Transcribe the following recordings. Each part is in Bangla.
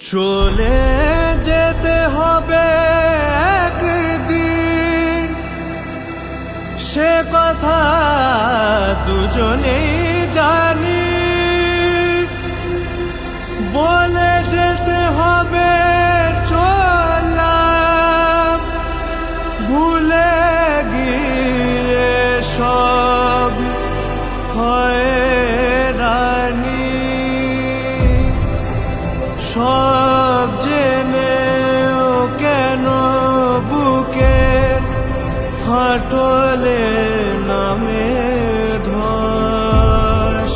চলে যেতে হবে। সব জেনেও কেন বুকে ফাটলে নামে ধস?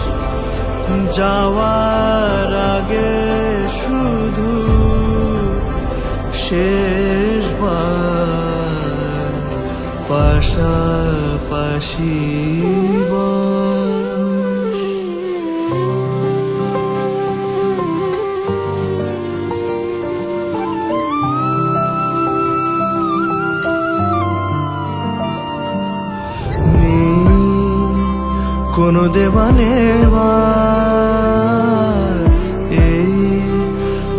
যাওয়ার আগে শুধু শেষবার পাশাপাশি কোনো দেবানে এই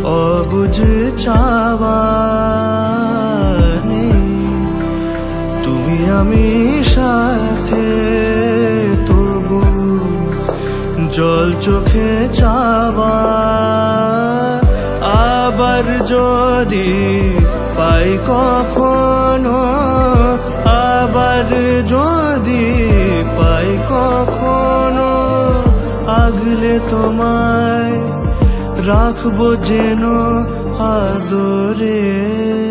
অবুঝ চাওয়া নেই। তুমি আমি সাথে, তবু জল চোখে চাওয়া। আবার যদি পাই কখনো, আবার যদি পাই কখনো আগলে তোমায় রাখব যেন আদরে।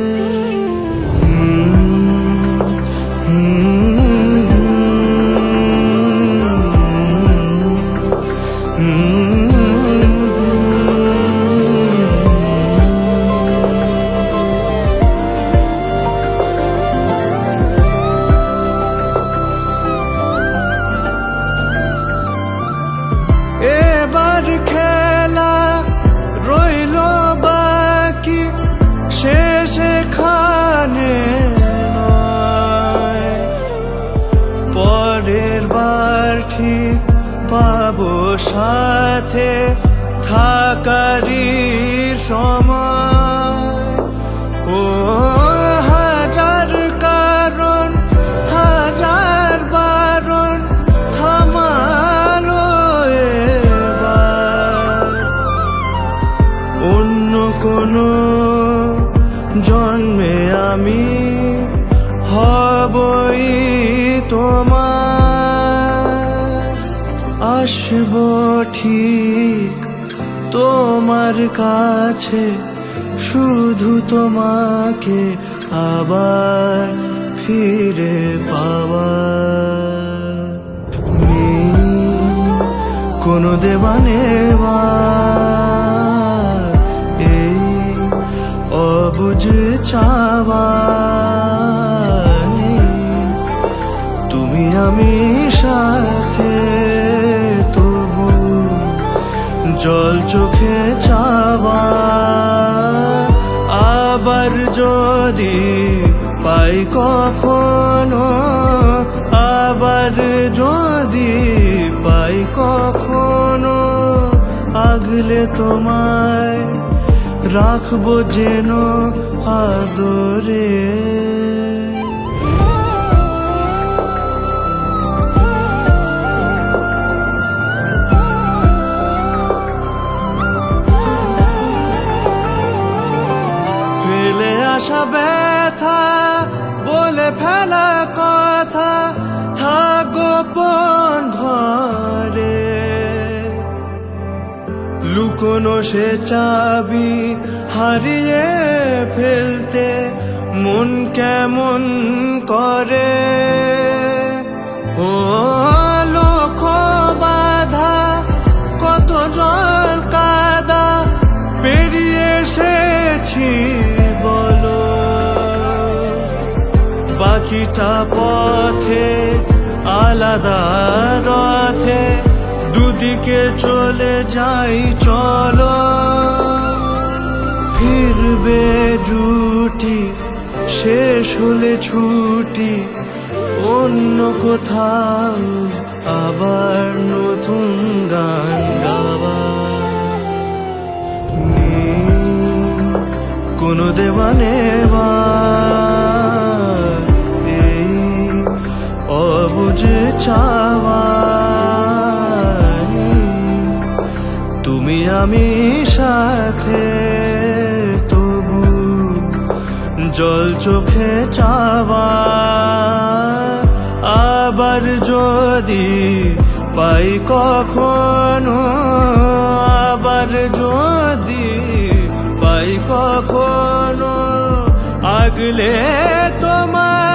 সাথে আসব ঠিক তোমার কাছে শুধু তোমাকে আবার ফিরে পাওয়া। কোনো দেবানেবা এই জল চোখে চাওয়া। আবার যদি পাই কখনো, আবার যদি পাই কখনো, আগলে তোমায় রাখব যেন আদরে। আসা ব্যথা, বলে ফেলা কথা, থাকো গোপন ঘরে। লুকোনো সে চাবি হারিয়ে ফেলতে মন কেমন করে? ও বাকিটা পথে, আলাদা রথে, দুদিকে চলে যাই, চলো। ফিরবে জুটি শেষ হলে ছুটি, অন্য কোথাও আবার নতুন গান গাওয়া। কোনো দেওয়ানে এই অবুঝে চাওয়া তুমি আমি সাথে, তবু জল চোখে চাওয়া। আবার যদি পাই কখনো, আবার যদি পাই কখনো, আগলে তোমার